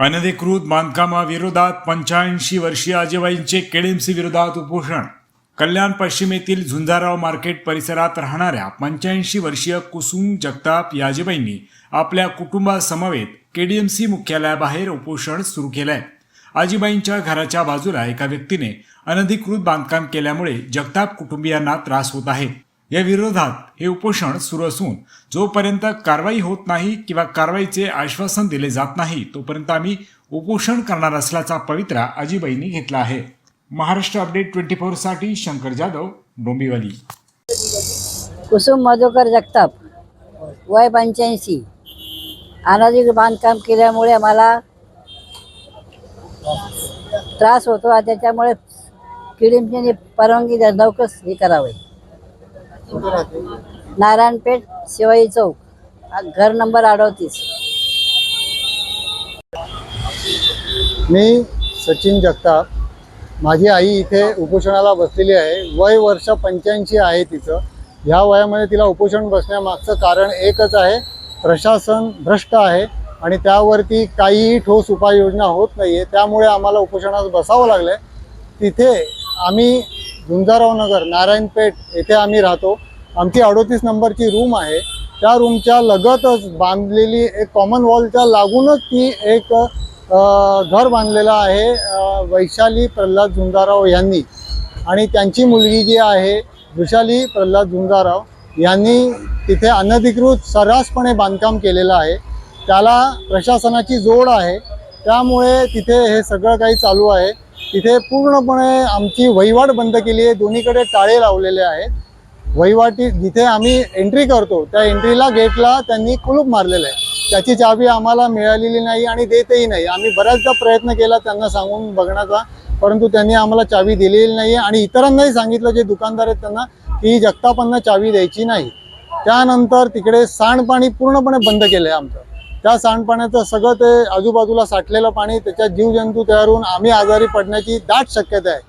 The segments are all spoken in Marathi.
अनधिकृत बांधकामाविरोधात पंच्याऐंशी वर्षीय आजीबाईंचे केडीएमसी विरोधात उपोषण कल्याण पश्चिमेतील झुंजाराव मार्केट परिसरात राहणाऱ्या पंच्याऐंशी वर्षीय कुसुम जगताप याजीबाईंनी आपल्या कुटुंबासमवेत केडीएमसी मुख्यालयाबाहेर उपोषण सुरू केलंय आजीबाईंच्या घराच्या बाजूला एका व्यक्तीने अनधिकृत बांधकाम केल्यामुळे जगताप कुटुंबियांना त्रास होत आहे या विरोधात हे उपोषण सुरू असून जोपर्यंत कारवाई होत नाही किंवा कारवाईचे आश्वासन दिले जात नाही तोपर्यंत आम्ही उपोषण करणार असल्याचा पवित्रा अजिबाईंनी घेतला आहे. महाराष्ट्र अपडेट ट्वेंटी फोरसाठी शंकर जाधव डोंबिवली. कुसुम मधुकर जगताप वय पंच्याऐंशी. अनाधिक बांधकाम केल्यामुळे मला त्रास होतो त्याच्यामुळे किडीमची परवानगी द्या लवकर हे करावे. नारायणपेठ शिवाई चौक. घर नंबर अडतीस. मी सचिन जगताप. माझी आई इथे उपोषणाला बसलेली आहे. वय वर्ष पंच्याऐंशी आहे तिचं. ह्या वयामध्ये तिला उपोषण बसण्यामागचं कारण एकच आहे. प्रशासन भ्रष्ट आहे आणि त्यावरती काहीही ठोस उपाययोजना होत नाही आहे त्यामुळे आम्हाला उपोषणात बसावं लागलं आहे तिथे आम्ही झुंजाराव नगर नारायणपेठ येथे आम्ही राहतो. आमची अडोतीस नंबरची रूम आहे. त्या रूमच्या लगतच बांधलेली एक कॉमन वॉलच्या लागूनच ती एक घर बांधलेलं आहे वैशाली प्रल्हाद झुंजाराव यांनी. आणि त्यांची मुलगी जी आहे विशाली प्रल्हाद झुंजाराव यांनी तिथे अनधिकृत सर्रासपणे बांधकाम केलेलं आहे. त्याला प्रशासनाची जोड आहे. त्यामुळे तिथे हे सगळं काही चालू आहे. तिथे पूर्णपणे आमची वहिवाट बंद केली आहे. दोन्हीकडे टाळे लावलेले आहेत. वहिवाटी जिथे आम्ही एंट्री करतो त्या एंट्रीला गेटला त्यांनी कुलूप मारलेलं आहे. त्याची चावी आम्हाला मिळालेली नाही आणि देतही नाही. आम्ही बऱ्याचदा प्रयत्न केला त्यांना सांगून बघण्याचा परंतु त्यांनी आम्हाला चावी दिलेली नाही आणि इतरांनाही सांगितलं जे दुकानदार आहेत त्यांना की जगतापांना चावी द्यायची नाही. त्यानंतर तिकडे सांडपाणी पूर्णपणे बंद केलं आहे आमचं. त्या सांडपाण्याचं सगळं ते आजूबाजूला साठलेलं पाणी त्याच्यात जीवजंतू तयार होऊन आम्ही आजारी पडण्याची दाट शक्यता आहे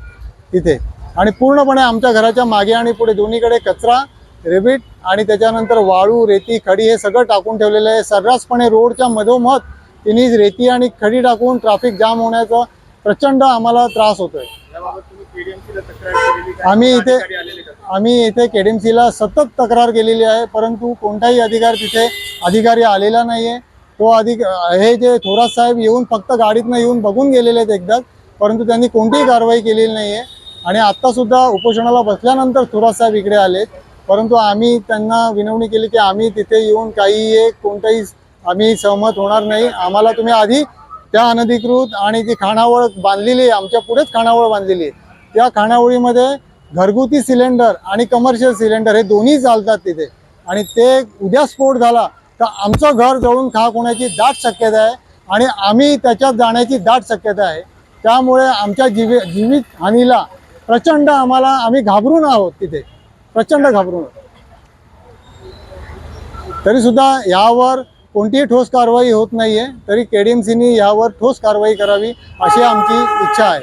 तिथे. आणि पूर्णपणे आमच्या घराच्या मागे आणि पुढे दोन्हीकडे कचरा रेबीट आणि त्याच्यानंतर वाळू रेती खडी हे सगळं टाकून ठेवलेलं आहे. सर्रासपणे रोडच्या मधोमध तिन्ही रेती आणि खडी टाकून ट्रॅफिक जाम होण्याचा प्रचंड आम्हाला त्रास होतोय. आम्ही इथे आम्ही इथे केडीएमसीला सतत तक्रार केलेली आहे परंतु कोणताही अधिकार तिथे अधिकारी आलेला नाही आहे तो अधिक हे जे थोरात साहेब येऊन फक्त गाडीतनं येऊन बघून गेलेले आहेत एकदाच परंतु त्यांनी कोणतीही कारवाई केलेली नाही आहे आणि आत्तासुद्धा उपोषणाला बसल्यानंतर थोरात साहेब इकडे आलेत. परंतु आम्ही त्यांना विनवणी केली की आम्ही तिथे येऊन काही एक कोणताही आम्ही सहमत होणार नाही. आम्हाला तुम्ही आधी त्या अनधिकृत आणि ती खानावळ बांधलेली आहे आमच्या पुढेच खानावळ बांधलेली आहे. त्या खाणावळीमध्ये घरगुती सिलेंडर आणि कमर्शियल सिलेंडर हे दोन्ही चालतात तिथे. आणि ते उद्या स्फोट झाला तर आमचं घर जळून खा होण्याची दाट शक्यता आहे आणि आम्ही त्याच्यात जाण्याची दाट शक्यता आहे. त्यामुळे आमच्या जीवी जीवित हानीला प्रचंड आम्हाला आम्ही घाबरून आहोत तिथे. प्रचंड घाबरून आहोत. यावर कोणतीही ठोस कारवाई होत नाही आहे तरी के डी एम सीनी यावर ठोस कारवाई करावी अशी आमची इच्छा आहे.